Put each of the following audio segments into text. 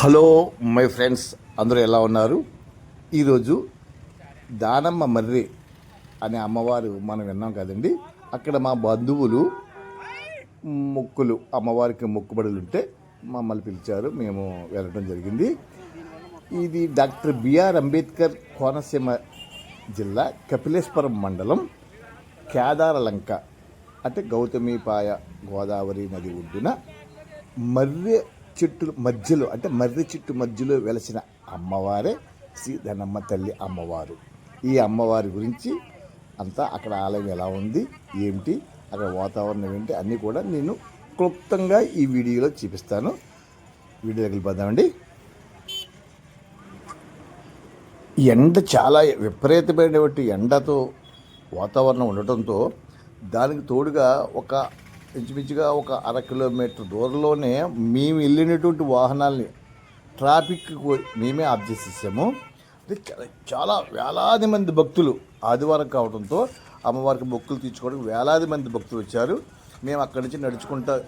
Hello my friends అందరూ ఎలా ఉన్నారు? ఈరోజు దానమ్మ మర్రి అనే అమ్మవారు మనం విన్నాం కదండి. అక్కడ మా బంధువులు మొక్కులు అమ్మవారికి మొక్కుబడులు ఉంటే మమ్మల్ని పిలిచారు. మేము వెళ్ళడం జరిగింది. ఇది డాక్టర్ బిఆర్ అంబేద్కర్ కోనసీమ జిల్లా కపిలేశ్వరం మండలం కేదారలంక అంటే గౌతమిపాయ గోదావరి నది ఒడ్డున మర్రి చెట్టు మధ్యలో అంటే మర్రి చెట్టు మధ్యలో వెలసిన అమ్మవారే శ్రీ ధనమ్మ తల్లి అమ్మవారు. ఈ అమ్మవారి గురించి అంతా అక్కడ ఆలయం ఎలా ఉంది ఏమిటి అక్కడ వాతావరణం ఏంటి అన్నీ కూడా నేను క్లుప్తంగా ఈ వీడియోలో చూపిస్తాను. వీడియో వెళ్ళిపోదామండి ఎండ చాలా విపరీతమైనటువంటి ఎండతో వాతావరణం ఉండటంతో దానికి తోడుగా ఒక ఇంచుమించుగా ఒక అర కిలోమీటర్ దూరంలోనే మేము వెళ్ళినటువంటి వాహనాల్ని ట్రాఫిక్ మేమే ఆఫ్ చేసాము చాలా- చాలా వేలాది మంది భక్తులు ఆదివారం కావడంతో అమ్మవారికి మొక్కులు తీర్చుకోవడానికి వేలాది మంది భక్తులు వచ్చారు. మేము అక్కడి నుంచి నడుచుకుంటా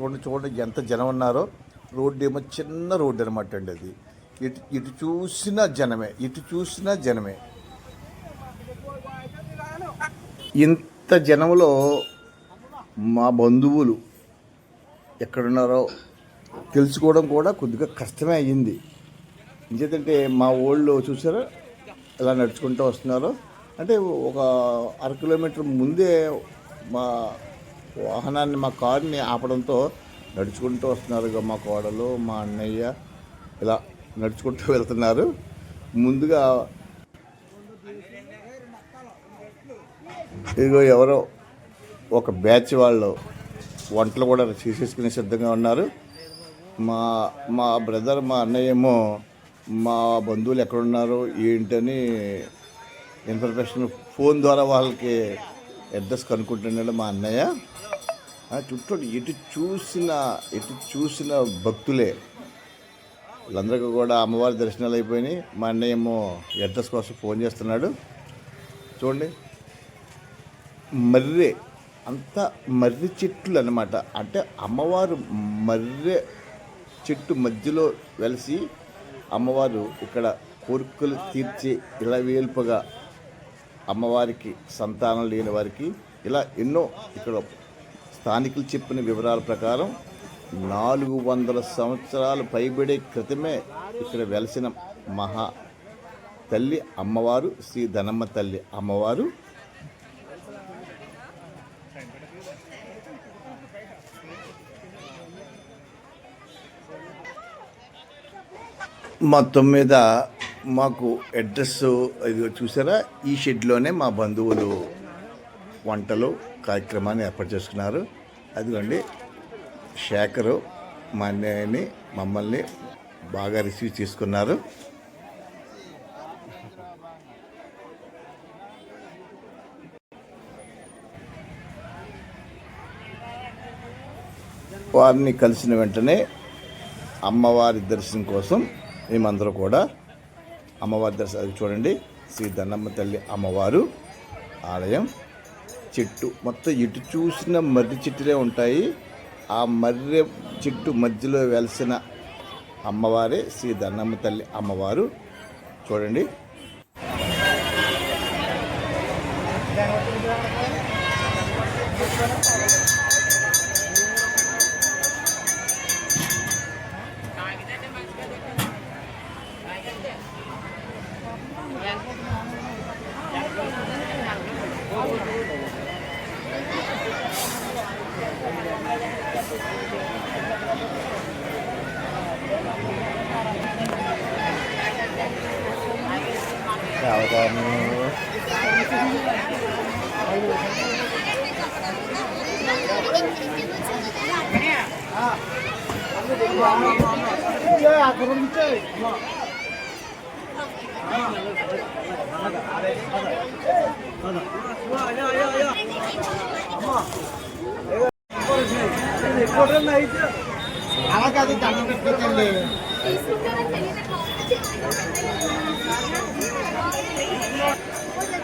చూడండి చూడండి ఎంత జనం ఉన్నారో. రోడ్డు ఏమో చిన్న రోడ్డు అనమాట అండి అది. ఇటు ఇటు చూసిన జనమే ఇటు చూసినా జనమే. ఇంత జనంలో మా బంధువులు ఎక్కడున్నారో తెలుసుకోవడం కూడా కొద్దిగా కష్టమే అయ్యింది. ఎందుకంటే మా ఊళ్ళో చూసారా? ఎలా నడుచుకుంటూ వస్తున్నారు. అంటే ఒక అర కిలోమీటర్ ముందే మా వాహనాన్ని మా కారుని ఆపడంతో నడుచుకుంటూ వస్తున్నారు మా కోడలు మా అన్నయ్య. ఇలా నడుచుకుంటూ వెళ్తున్నారు. ముందుగా ఇదిగో ఎవరో ఒక బ్యాచ్ వాళ్ళు వంటలు కూడా చేసేసుకుని సిద్ధంగా ఉన్నారు. మా మా బ్రదర్ మా అన్నయ్య ఏమో మా బంధువులు ఎక్కడున్నారు ఏంటని ఇన్ఫర్మేషన్ ఫోన్ ద్వారా వాళ్ళకి అడ్రస్ కనుక్కుంటున్నాడు మా అన్నయ్య. చుట్టూ ఎటు చూసిన ఎటు చూసిన భక్తులే. వాళ్ళందరికీ కూడా అమ్మవారి దర్శనాలు అయిపోయినాయి. మా అన్నయ్య ఏమో అడ్రస్ కోసం ఫోన్ చేస్తున్నాడు. చూడండి. మర్రే. అంత మర్రి చెట్లు అనమాట అంటే అమ్మవారు మర్రె చెట్టు మధ్యలో వెలిసి అమ్మవారు ఇక్కడ కోరికలు తీర్చి ఇలా వేల్పుగా అమ్మవారికి సంతానం లేని వారికి ఇలా ఎన్నో ఇక్కడ స్థానికులు చెప్పిన వివరాల ప్రకారం నాలుగు వందల సంవత్సరాలు పైబడే క్రితమే ఇక్కడ వెలసిన మహా తల్లి అమ్మవారు శ్రీ ధనమ్మ తల్లి అమ్మవారు మొత్తం మీద మాకు అడ్రస్ ఇది చూసారా? ఈ షెడ్లోనే మా బంధువులు వంటలు కార్యక్రమాన్ని ఏర్పాటు చేసుకున్నారు. అదిగోండి శేఖరు మా అన్నయ్యని మమ్మల్ని బాగా రిసీవ్ చేసుకున్నారు. వారిని కలిసిన వెంటనే అమ్మవారి దర్శనం కోసం మేమందరూ కూడా అమ్మవారి దర్శనం చూడండి. శ్రీ దన్నమ్మ తల్లి అమ్మవారు ఆలయం. చెట్టు మొత్తం ఇటు చూసిన మర్రి చెట్టులే ఉంటాయి. ఆ మర్రి చెట్టు మధ్యలో వెలిసిన అమ్మవారే శ్రీ దన్నమ్మ తల్లి అమ్మవారు. చూడండి. అలా కాదు దండం పెట్టుకోండి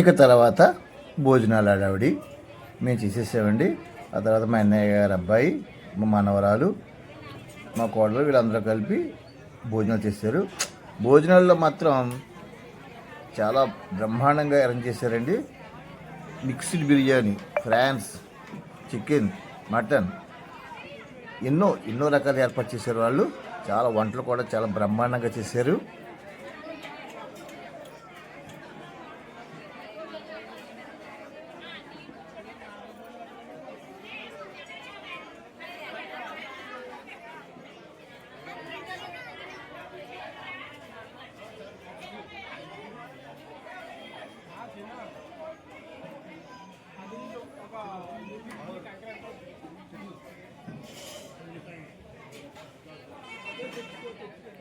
ఇక తర్వాత భోజనాలు ఆడావిడి. మేము చేసేసామండి ఆ తర్వాత మా అన్నయ్య గారు అబ్బాయి మా మనవరాలు మా కోడలు వీళ్ళందరూ కలిపి భోజనాలు చేశారు భోజనాల్లో మాత్రం చాలా బ్రహ్మాండంగా అరేంజ్ చేశారండి. Mixed biryani prawns chicken mutton ఎన్నో ఎన్నో రకాలు ఏర్పాటు చేశారు వాళ్ళు. చాలా వంటలు కూడా చాలా బ్రహ్మాండంగా చేశారు.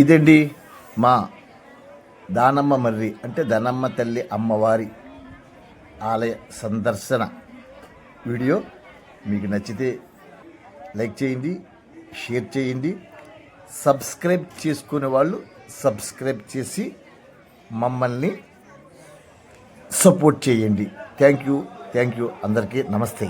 ఇదండి మా దానమ్మ మర్రి అంటే ధనమ్మ తల్లి అమ్మవారి ఆలయ సందర్శన వీడియో. మీకు నచ్చితే లైక్ చేయండి షేర్ చేయండి. సబ్స్క్రైబ్ చేసుకునే వాళ్ళు సబ్స్క్రైబ్ చేసి మమ్మల్ని సపోర్ట్ చేయండి. థ్యాంక్ యూ థ్యాంక్ యూ అందరికీ. నమస్తే.